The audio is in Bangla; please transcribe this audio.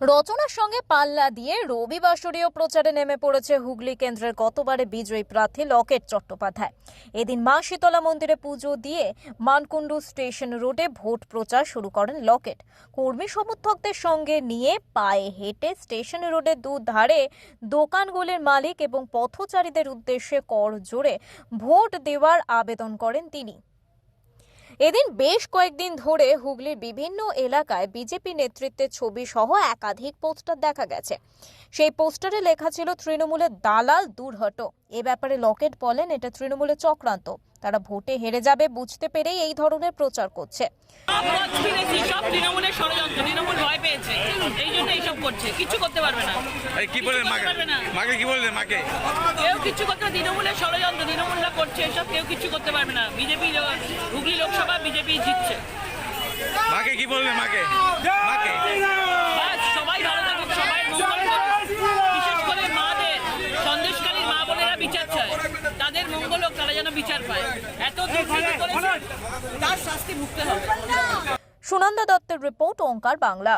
রচনার সঙ্গে পাল্লা দিয়ে রবিবাসরীয় প্রচারে নেমে পড়েছে হুগলি কেন্দ্রের গতবারে বিজয়ী প্রার্থী লকেট চট্টোপাধ্যায়। এদিন মা শীতলা মন্দিরে পুজো দিয়ে মানকুণ্ডু স্টেশন রোডে ভোট প্রচার শুরু করেন লকেট। কর্মী সমর্থকদের সঙ্গে নিয়ে পায়ে হেঁটে স্টেশন রোডের দুধারে দোকানগুলির মালিক এবং পথচারীদের উদ্দেশ্যে কর জোরে ভোট দেওয়ার আবেদন করেন তিনি। এদিন বেশ কয়েকদিন ধরে হুগলির বিভিন্ন এলাকায় বিজেপি নেতৃত্বের ছবি সহ একাধিক পোস্টার দেখা গেছে। সেই পোস্টারে লেখা ছিল তৃণমূলের দালাল দূর হটো এ ব্যাপারে লকেট বলেন এটা তৃণমূলের চক্রান্ত। তারা ভোটে হেরে যাবে বুঝতে পেরেই এই ধরনের প্রচার করছে। আমরা শুনেছি সব তৃণমূলের ষড়যন্ত্র তৃণমূল ভয় পেয়েছে। এই জন্য এইসব করছে। কিছু করতে পারবে না। এই কি বললেন মাকে? পারবে না। মাকে কি বললেন মাকে? কেউ কিছু করতে তৃণমূলের ষড়যন্ত্র তৃণমূলরা করছে এসব কেউ কিছু করতে পারবে না। বিজেপি লোকসভা বিজেপি জিতছে। মাকে কি বলবে মাকে? মাকে? সবাই ভালো থাকুক সবাই মঙ্গল বিশেষ করে মাদের সন্দেশকালীর মা বোনেরা বিচার চায়। তাদের মঙ্গল হোক তারা যেন বিচার পায়। এত দুর্নীতি করেছে তার শাস্তি ভুগতে হবে। সুনন্দা দত্তের রিপোর্ট ওঙ্কার বাংলা।